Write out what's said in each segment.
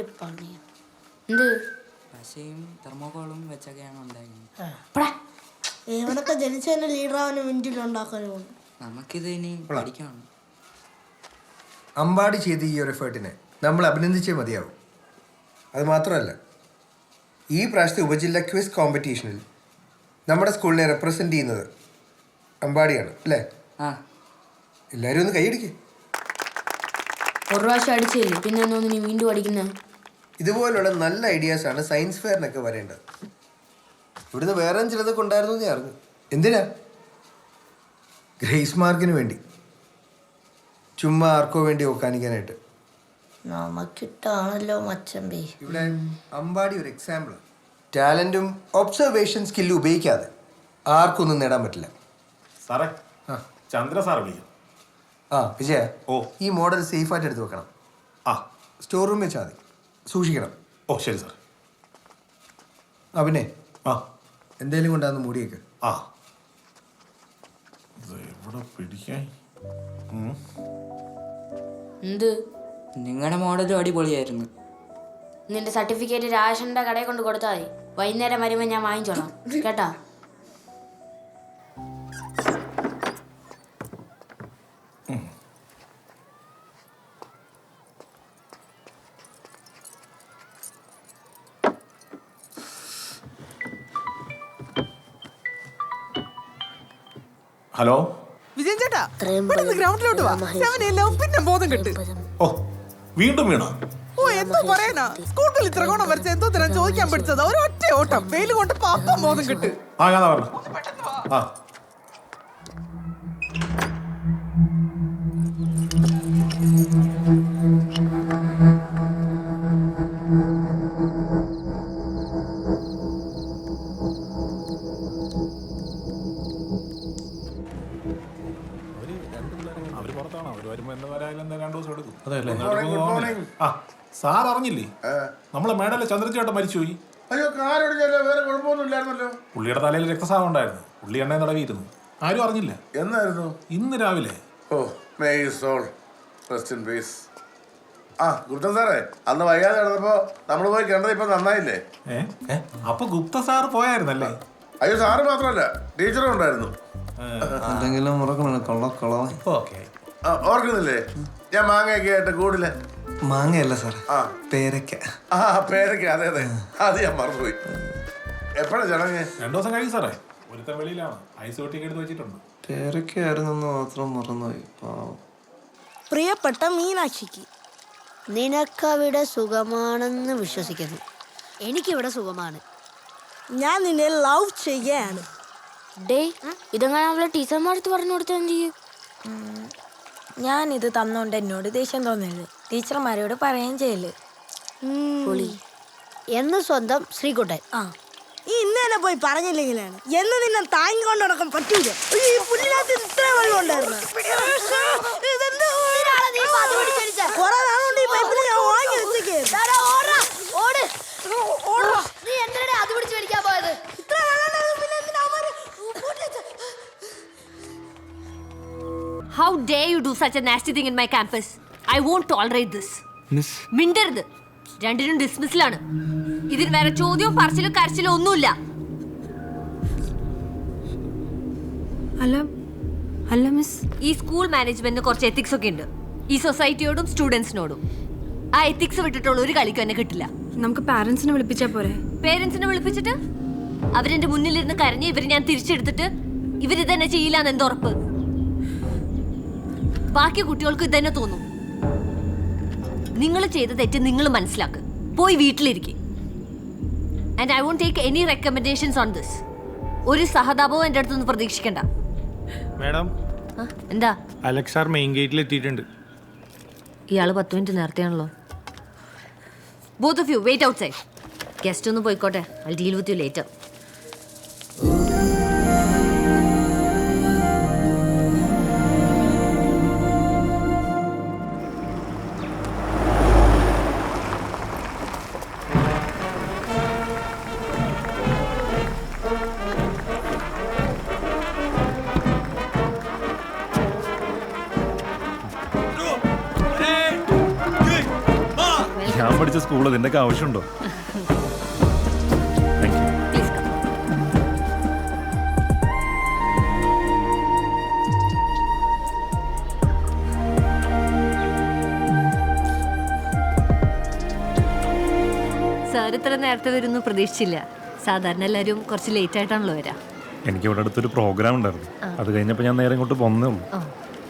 ഒരു പണിയാ എന്ത്? പശയും തെർമോകോളും വെച്ചൊക്കെയാണ് ഉണ്ടായിരുന്നത്. പടാ. ഇവനൊക്കെ ജനിച്ചതിന് ലീഡറാവാനും മിനിറ്റിൽ ഉണ്ടാക്കാനും നമുക്കിത് ഇനി പഠിക്കണം അമ്പാടി ചെയ്ത ഈ ഒരു എഫേർട്ടിനെ നമ്മൾ അഭിനന്ദിച്ചേ മതിയാവും. അത് മാത്രമല്ല ഈ പ്രാവശ്യത്തെ ഉപജില്ല ക്വിസ് കോമ്പറ്റീഷനിൽ നമ്മുടെ സ്കൂളിനെ റെപ്രസെന്റ് ചെയ്യുന്നത് അമ്പാടിയാണ് അല്ലേ? ആ. എല്ലാവരും ഒന്ന് കൈയടിക്കേ ഒരു പ്രാവശ്യം അടിച്ചില്ലേ പിന്നെ എന്നൊന്ന് നീ വീണ്ടും അടിക്കുന്നത് ഇതുപോലുള്ള നല്ല ഐഡിയാസാണ് സയൻസ് ഫെയറിനൊക്കെ വരേണ്ടത്. ഇവിടുന്ന് വേറെ ചിലതൊക്കെ ഉണ്ടായിരുന്നു എന്ന് ഞാൻ അറിഞ്ഞു. എന്തിനാ? ഗ്രേസ് മാർക്കിന് വേണ്ടി. ചുമ്മാ ആർക്കോ വേണ്ടി ഒക്കാനിക്കാനായിട്ട് നമുക്കിട്ടാണല്ലോ മച്ചമ്പി. ഇവിടെ അമ്പാടി ഒരു എക്സാമ്പിൾ ടാലന്റും ഒബ്സർവേഷൻ സ്കില്ലും ഉപയോഗിക്കാതെ ആർക്കൊന്നും നേടാൻ പറ്റില്ല. സാറേ. ചന്ദ്ര സാർ വിളിക്കും ആ വിജയ ഓ. ഈ മോഡൽ സേഫായിട്ട് എടുത്ത് വെക്കണം. ആ. സ്റ്റോർ റൂമിൽ വെച്ചാൽ മതി. സൂക്ഷിക്കണം. ഓ ശരി സാർ ആ പിന്നെ? ആ. എന്തേലും കൊണ്ടാന്ന് മൂടിയേക്ക്. ആ. എവിടെ പിടിക്കാൻ. എന്ത്? നിങ്ങളുടെ മോഡലും അടിപൊളിയായിരുന്നു. നിന്റെ സർട്ടിഫിക്കറ്റ് രാഷന്റെ കടയിൽ കൊണ്ട് കൊടുത്താൽ മതി. വൈകുന്നേരം വരുമ്പോൾ ഞാൻ വാങ്ങിച്ചോളാം. കേട്ടാ? ഹലോ? വിജയൻ ചേട്ടാ പെട്ടെന്ന് ഗ്രൗണ്ടിലോട്ട് വാ. പിന്നെ ബോധം കിട്ടു. ഓ വീണ്ടും വീണോ? ഓ എന്തോ പറയാനാ. സ്കൂട്ടിൽ ഇത്ര കോണം വരച്ച എന്തോ തരാൻ ചോദിക്കാൻ പഠിച്ചത്. ഒരൊറ്റ ഓട്ടം. വെയിൽ കൊണ്ട് പാപ്പം ബോധം കിട്ടു. ആ പറഞ്ഞു. സാർ അറിഞ്ഞില്ലേ? നമ്മളെ മേഡല്ലേ ചന്ദ്രചേട്ടൻ മരിച്ചുപോയി? അയ്യോ കാലൊടിഞ്ഞല്ലോ വേറെ കുഴപ്പമൊന്നും ഇല്ലായിരുന്നല്ലോ പുള്ളിയുടെ തലയിൽ രക്തസാഹം ഉണ്ടായിരുന്നു. പുള്ളി എണ്ണയെ തടവിയിരുന്നു. ആരും അറിഞ്ഞില്ല. എന്നായിരുന്നു? ഇന്ന് രാവിലെ. ഓ may soul rest in peace ആ ഗുപ്ത സാറേ അന്ന് വൈകാതെ നടന്നപ്പോ നമ്മൾ പോയി കണ്ടത് ഇപ്പൊ നന്നായില്ലേ? അപ്പൊ ഗുപ്ത സാർ പോയായിരുന്നല്ലേ? അയ്യോ സാറ് മാത്രമല്ല ടീച്ചറും ഉണ്ടായിരുന്നു. എന്തെങ്കിലും ഓർക്കുന്നില്ലേ? ഞാൻ മാങ്ങയൊക്കെ ആയിട്ട് കൂടിൽ മാങ്ങയല്ല സാർ ആ. പേരയ്ക്ക. ആ പേരൊക്കെ അതെ അതെ. അത് ഞാൻ മറന്നുപോയി. എപ്പോഴാ ചടങ്ങ്? രണ്ടു ദിവസം കഴിയും സാറേ. ഒരുത്തൻ വെളിയിലാണ്. ഐസ് ഒട്ടിയൊക്കെ എടുത്ത് വെച്ചിട്ടുണ്ട്. പേരയ്ക്കായിരുന്നെന്ന് മാത്രം മറന്നുപോയി. പാവം. പ്രിയപ്പെട്ട മീനാക്ഷിക്ക് നിനക്കവിടെ സുഖമാണെന്ന് വിശ്വസിക്കുന്നു. എനിക്കിവിടെ സുഖമാണ്. ഞാൻ നിന്നെ ലവ് ചെയ്യാണ്. ഡേ ഇതെങ്ങനെ അവളെ ടീച്ചർമാരടുത്ത് പറഞ്ഞു കൊടുത്താൽ എന്ത് ചെയ്യും? ഞാൻ ഇത് തന്നോണ്ട് എന്നോട് ദേഷ്യം തോന്നരുത്. ടീച്ചർമാരോട് പറയുകയും ചെയ്യൽ. പൊളി. എന്ന് സ്വന്തം ശ്രീകുട്ടൻ. ആ. ഈ ഇന്ന് തന്നെ പോയി പറഞ്ഞില്ലെങ്കിലാണ്. എന്ന് നിന്നെ താങ്ങിക്കൊണ്ട് നടക്കാൻ പറ്റൂല. ഈ പുല്ലിനകത്ത് ഇത്ര വെള്ളം ഉണ്ടായിരുന്നു. കുറെ നാളുകൊണ്ട് ഈ പൈപ്പിൽ ഞാൻ വാങ്ങി വെച്ചേക്കായിരുന്നു How dare you do such a nasty thing in my campus? I won't tolerate this. Miss മിണ്ടരുത്. രണ്ടിനും ഡിസ്മിസിലാണ് ഇതിന് വേറെ ചോദ്യവും പറച്ചിലും കരച്ചിലും ഒന്നുമില്ല. അല്ല അല്ല മിസ് ഈ സ്കൂൾ മാനേജ്മെന്റിന് കുറച്ച് എത്തിക്സ് ഒക്കെ ഉണ്ട്. ഈ സൊസൈറ്റിയോടും സ്റ്റുഡൻസിനോടും ആ എത്തിക്സ് വിട്ടിട്ടുള്ള ഒരു കളിക്കും എന്നെ കിട്ടില്ല. നമുക്ക് പാരന്റ്സിനെ വിളിപ്പിച്ചാ പോരെ? പേരൻസിനെ വിളിപ്പിച്ചിട്ട്? അവരെന്റെ മുന്നിലിരുന്ന് കരഞ്ഞ് ഇവർ ഞാൻ തിരിച്ചെടുത്തിട്ട് ഇവർ ചെയ്യില്ല എന്ന് എന്തുറപ്പ് ബാക്കി കുട്ടികൾക്ക് ഇതന്നെ തോന്നും. നിങ്ങൾ ചെയ്ത തെറ്റ് നിങ്ങൾ മനസ്സിലാക്ക്. പോയി വീട്ടിലിരിക്കും. And I won't take any recommendations on this ഒരു സഹതാപവും എന്റെ അടുത്തൊന്നും പ്രതീക്ഷിക്കണ്ട. മാഡം എന്താ? അലക്സ് സാർ മെയിൻ ഗേറ്റിൽ എത്തിയിട്ടുണ്ട്. ഇയാൾ പത്ത് minute നേരത്തെയാണല്ലോ. Both of you wait outside guest ഒന്ന് പോയിക്കോട്ടെ. I deal with you later ഞാൻ പഠിച്ച സ്കൂൾ ഇതിന്റെയൊക്കെ ആവശ്യമുണ്ടോ? സാർ ഇത്ര നേരത്തെ വരുന്നു പ്രതീക്ഷിച്ചില്ല. സാധാരണ എല്ലാവരും കുറച്ച് ലേറ്റ് ആയിട്ടാണല്ലോ വരാം. എനിക്ക് ഇവിടെ അടുത്തൊരു പ്രോഗ്രാം ഉണ്ടായിരുന്നു. അത് കഴിഞ്ഞപ്പോൾ ഞാൻ നേരെ ഇങ്ങോട്ട് പോന്നേ ഉള്ളൂ.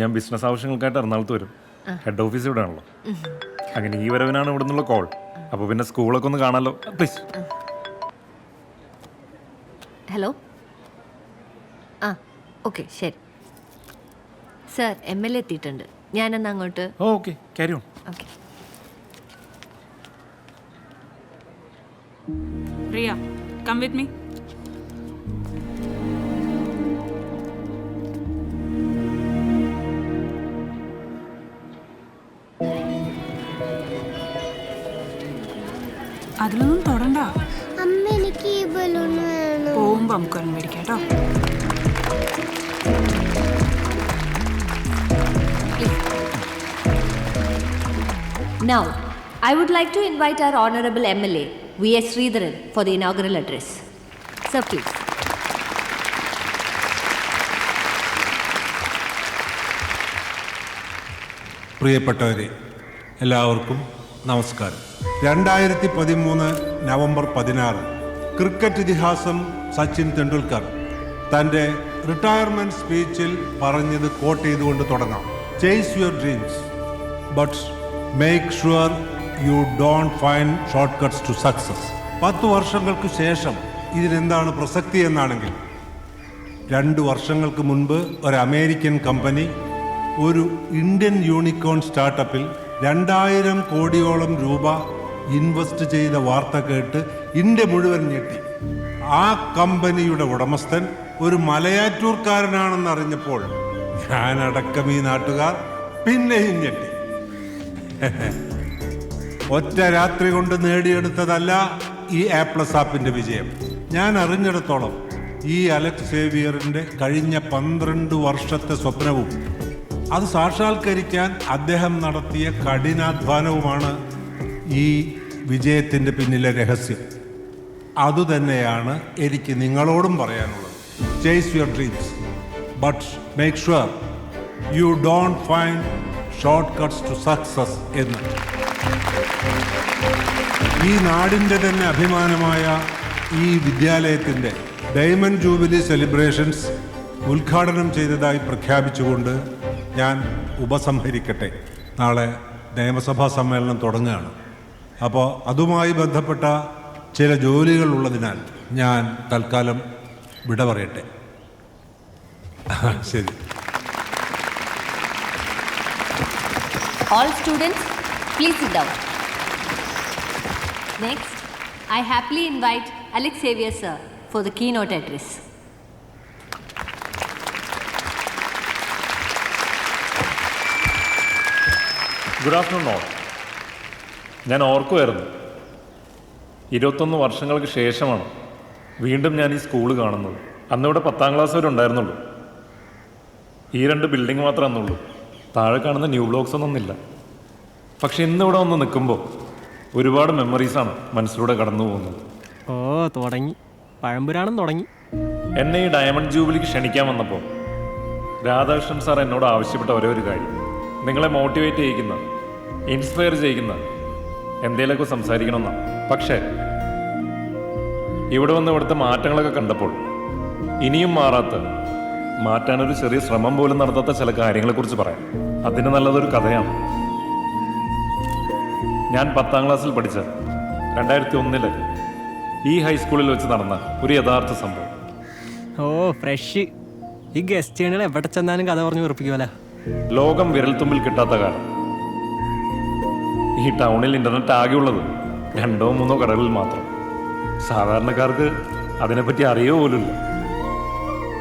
ഞാൻ ബിസിനസ് ആവശ്യങ്ങൾക്കായിട്ട് എറണാകുളത്ത് വരും. ഹെഡ് ഓഫീസ് ഇവിടെ ആണല്ലോ അങ്ങനെ ഈ വരവിനാണ് ഇവിടെ നിന്നുള്ള കോൾ അപ്പോൾ പിന്നെ സ്കൂളൊക്കെ ഒന്ന് കാണാമല്ലോ പ്ലീസ് ഹലോ ആ ഓക്കെ ശരി. സാർ എം എൽ എ എത്തിയിട്ടുണ്ട്. ഞാനെന്നാ അങ്ങോട്ട്? Okay carry on okay Riya come with me അതിലൊന്നും തൊടണ്ട. പോകുമ്പോ നമുക്ക് മേടിക്കാട്ടോ now I would like to invite our honourable M L A V S Sreedharan for the inaugural address sir please പ്രിയപ്പെട്ടവരെ എല്ലാവർക്കും നമസ്കാരം. രണ്ടായിരത്തി പതിമൂന്ന് നവംബർ പതിനാറ് ക്രിക്കറ്റ് ഇതിഹാസം സച്ചിൻ തെണ്ടുൽക്കർ തന്റെ റിട്ടയർമെന്റ് സ്പീച്ചിൽ പറഞ്ഞത് കോട്ട് ചെയ്തുകൊണ്ട് തുടങ്ങാം. Chase your dreams but make sure you don't find short cuts to success പത്ത് വർഷങ്ങൾക്ക് ശേഷം ഇതിനെന്താണ് പ്രസക്തി എന്നാണെങ്കിൽ രണ്ട് വർഷങ്ങൾക്ക് മുൻപ് ഒരു അമേരിക്കൻ കമ്പനി ഒരു ഇന്ത്യൻ യൂണിക്കോൺ സ്റ്റാർട്ടപ്പിൽ രണ്ടായിരം കോടിയോളം രൂപ ഇൻവെസ്റ്റ് ചെയ്ത വാർത്ത കേട്ട് ഇന്ത്യ മുഴുവൻ ഞെട്ടി. ആ കമ്പനിയുടെ ഉടമസ്ഥൻ ഒരു മലയാറ്റൂർക്കാരനാണെന്ന് അറിഞ്ഞപ്പോൾ ഞാനടക്കം ഈ നാട്ടുകാർ പിന്നെയും ഞെട്ടി. ഒറ്റ രാത്രി കൊണ്ട് നേടിയെടുത്തതല്ല ഈ ആപ്ലസ് ആപ്പിന്റെ വിജയം. ഞാൻ അറിഞ്ഞിടത്തോളം ഈ അലക്സ് സേവിയറിന്റെ കഴിഞ്ഞ പന്ത്രണ്ട് വർഷത്തെ സ്വപ്നവും അത് സാക്ഷാത്കരിക്കാൻ അദ്ദേഹം നടത്തിയ കഠിനാധ്വാനവുമാണ് ഈ വിജയത്തിന്റെ പിന്നിലെ രഹസ്യം. അതുതന്നെയാണ് എനിക്ക് നിങ്ങളോടും പറയാനുള്ളത്. Chase your dreams but make sure you don't find short cuts to success എന്ന്. ഈ നാടിന്റെ തന്നെ അഭിമാനമായ ഈ വിദ്യാലയത്തിന്റെ ഡയമണ്ട് ജൂബിലി സെലിബ്രേഷൻസ് ഉദ്ഘാടനം ചെയ്തതായി പ്രഖ്യാപിച്ചുകൊണ്ട് ഞാൻ ഉപസംഹരിക്കട്ടെ. നാളെ നിയമസഭാ സമ്മേളനം തുടങ്ങുകയാണ്. അപ്പോൾ അതുമായി ബന്ധപ്പെട്ട ചില ജോലികൾ ഉള്ളതിനാൽ ഞാൻ തൽക്കാലം വിട പറയട്ടെ. ശരി. All please next I happily invite Alex Xavier sir for the keynote address good afternoon all ഞാൻ ഓർക്കുമായിരുന്നു ഇരുപത്തൊന്ന് വർഷങ്ങൾക്ക് ശേഷമാണ് വീണ്ടും ഞാൻ ഈ സ്കൂൾ കാണുന്നത്. അന്നിവിടെ പത്താം ക്ലാസ് വരെ ഉണ്ടായിരുന്നുള്ളൂ. ഈ രണ്ട് ബിൽഡിംഗ് മാത്രമേ അന്നുള്ളൂ. താഴെ കാണുന്ന ന്യൂ ബ്ലോക്സ് ഒന്നും ഇല്ല. പക്ഷെ ഇന്നിവിടെ വന്ന് നിൽക്കുമ്പോൾ ഒരുപാട് മെമ്മറീസാണ് മനസ്സിലൂടെ കടന്നു പോകുന്നത്. ഓ തുടങ്ങി. പഴമ്പുരാണെന്ന് തുടങ്ങി. എന്നെ ഈ ഡയമണ്ട് ജൂബിലിക്ക് ക്ഷണിക്കാൻ വന്നപ്പോൾ രാധാകൃഷ്ണൻ സാർ എന്നോട് ആവശ്യപ്പെട്ട ഒരേ ഒരു കാര്യം. നിങ്ങളെ മോട്ടിവേറ്റ് ചെയ്യിക്കുന്ന ഇൻസ്പയർ ചെയ്യിക്കുന്ന എന്തേലൊക്കെ സംസാരിക്കണമെന്നാണ് പക്ഷേ ഇവിടെ വന്ന് ഇവിടുത്തെ മാറ്റങ്ങളൊക്കെ കണ്ടപ്പോൾ ഇനിയും മാറാത്ത മാറ്റാനൊരു ചെറിയ ശ്രമം പോലും നടത്താത്ത ചില കാര്യങ്ങളെക്കുറിച്ച് പറയാം. അതിന് നല്ലതൊരു കഥയാണ്. ഞാൻ പത്താം ക്ലാസ്സിൽ പഠിച്ച രണ്ടായിരത്തി ഒന്നിൽ ഈ ഹൈസ്കൂളിൽ വെച്ച് നടന്ന ഒരു യഥാർത്ഥ സംഭവം. Oh fresh. ഈ ഗസ്റ്റുകൾ എവിടെ ചെന്നാലും കഥ പറഞ്ഞു ഉറപ്പിക്കുമല്ലോ ലോകം വിരൽത്തുമ്പിൽ കിട്ടാത്ത കാലം. ഈ ടൗണിൽ ഇന്റർനെറ്റ് ആകെ ഉള്ളത് രണ്ടോ മൂന്നോ കടകളിൽ മാത്രം. സാധാരണക്കാർക്ക് അതിനെപ്പറ്റി അറിയോ പോലുമില്ല.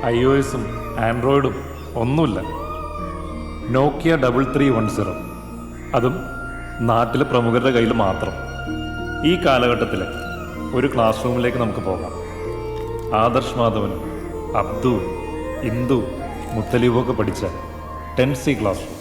ഐ ഒ എസും ആൻഡ്രോയിഡും ഒന്നുമില്ല. Nokia double three one zero അതും നാട്ടിലെ പ്രമുഖരുടെ കയ്യിൽ മാത്രം. ഈ കാലഘട്ടത്തിൽ ഒരു ക്ലാസ് റൂമിലേക്ക് നമുക്ക് പോകാം. ആദർശ് മാധവനും അബ്ദു ഇന്ദു മുത്തലീബൊക്കെ പഠിച്ച ടെൻ സി ക്ലാസ് റൂം